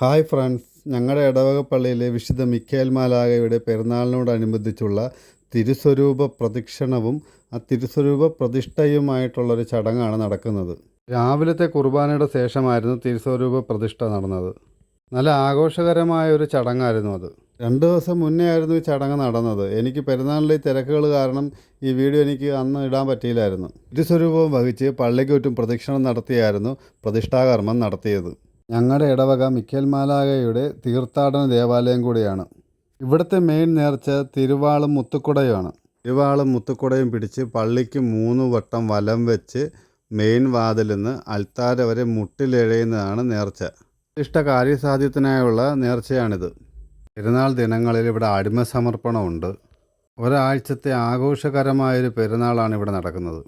Hi friends. ഞങ്ങളുടെ ഇടവക പള്ളിയിലെ വിശുദ്ധ മിക്കേൽ മാലാകയുടെ പെരുന്നാളിനോടനുബന്ധിച്ചുള്ള തിരുസ്വരൂപ പ്രദക്ഷിണവും ആ തിരുസ്വരൂപ പ്രതിഷ്ഠയുമായിട്ടുള്ളൊരു ചടങ്ങാണ് നടക്കുന്നത്. രാവിലത്തെ കുർബാനയുടെ ശേഷമായിരുന്നു തിരുസ്വരൂപ പ്രതിഷ്ഠ നടന്നത്. നല്ല ആഘോഷകരമായ ഒരു ചടങ്ങായിരുന്നു അത്. രണ്ട് ദിവസം മുന്നേ ആയിരുന്നു ഈ ചടങ്ങ് നടന്നത്. എനിക്ക് പെരുന്നാളിലെ തിരക്കുകൾ കാരണം ഈ വീഡിയോ എനിക്ക് അന്ന് ഇടാൻ പറ്റിയില്ലായിരുന്നു. തിരുസ്വരൂപം വഹിച്ച് പള്ളിക്ക് ചുറ്റും പ്രദക്ഷിണം നടത്തിയായിരുന്നു പ്രതിഷ്ഠാകർമ്മം നടത്തിയത്. ഞങ്ങളുടെ ഇടവക മിക്കൽ മാലാകയുടെ തീർത്ഥാടന ദേവാലയം കൂടിയാണ്. ഇവിടുത്തെ മെയിൻ നേർച്ച തിരുവാളും മുത്തുക്കുടയുമാണ്. തിരുവാളും മുത്തുക്കുടയും പിടിച്ച് പള്ളിക്ക് മൂന്ന് വട്ടം വലം വെച്ച് മെയിൻ വാതിൽ നിന്ന് അൽത്താര വരെ മുട്ടിലെഴയുന്നതാണ് നേർച്ച. ഇഷ്ട കാര്യസാധ്യത്തിനായുള്ള നേർച്ചയാണിത്. പെരുന്നാൾ ദിനങ്ങളിൽ ഇവിടെ അടിമ സമർപ്പണമുണ്ട്. ഒരാഴ്ചത്തെ ആഘോഷകരമായൊരു പെരുന്നാളാണ് ഇവിടെ നടക്കുന്നത്.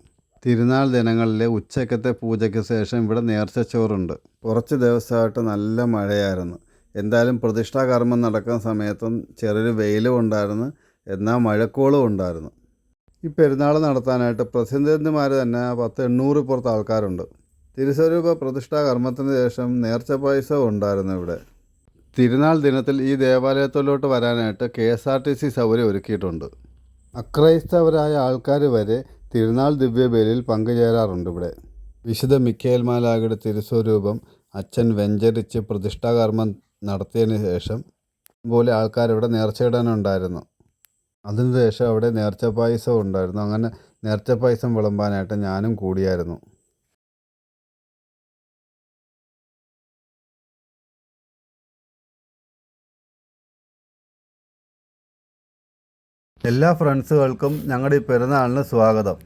തിരുനാൾ ദിനങ്ങളിലെ ഉച്ചക്കത്തെ പൂജയ്ക്ക് ശേഷം ഇവിടെ നേർച്ചച്ചോറുണ്ട്. കുറച്ച് ദിവസമായിട്ട് നല്ല മഴയായിരുന്നു. എന്തായാലും പ്രതിഷ്ഠാകർമ്മം നടക്കുന്ന സമയത്തും ചെറിയൊരു വെയിലും ഉണ്ടായിരുന്നു. എന്നാൽ മഴക്കോളും ഉണ്ടായിരുന്നു. ഈ പെരുന്നാൾ നടത്താനായിട്ട് പ്രസിദ്ധന്മാർ തന്നെ പത്ത് എണ്ണൂറ് പുറത്ത് ആൾക്കാരുണ്ട്. തിരുസ്വരൂപ പ്രതിഷ്ഠാ കർമ്മത്തിന് ശേഷം നേർച്ച പായസവും ഉണ്ടായിരുന്നു ഇവിടെ. തിരുനാൾ ദിനത്തിൽ ഈ ദേവാലയത്തിലോട്ട് വരാനായിട്ട് K S R T C സൗകര്യം ഒരുക്കിയിട്ടുണ്ട്. അക്രൈസ്തവരായ ആൾക്കാർ വരെ തിരുനാൾ ദിവ്യബലിയിൽ പങ്കുചേരാറുണ്ട് ഇവിടെ. വിശുദ്ധ മിക്കേൽ മാലാകയുടെ തിരുസ്വരൂപം അച്ഛൻ വെഞ്ചരിച്ച് പ്രതിഷ്ഠാകർമ്മം നടത്തിയതിന് ശേഷം പോലെ ആൾക്കാർ ഇവിടെ നേർച്ചയിടാനുണ്ടായിരുന്നു അതിനുശേഷം അവിടെ നേർച്ച പായസം ഉണ്ടായിരുന്നു. അങ്ങനെ നേർച്ച പായസം വിളമ്പാനായിട്ട് ഞാനും കൂടിയായിരുന്നു. എല്ലാ ഫ്രണ്ട്സുകൾക്കും ഞങ്ങളുടെ ഈ പെരുന്നാളിന് സ്വാഗതം.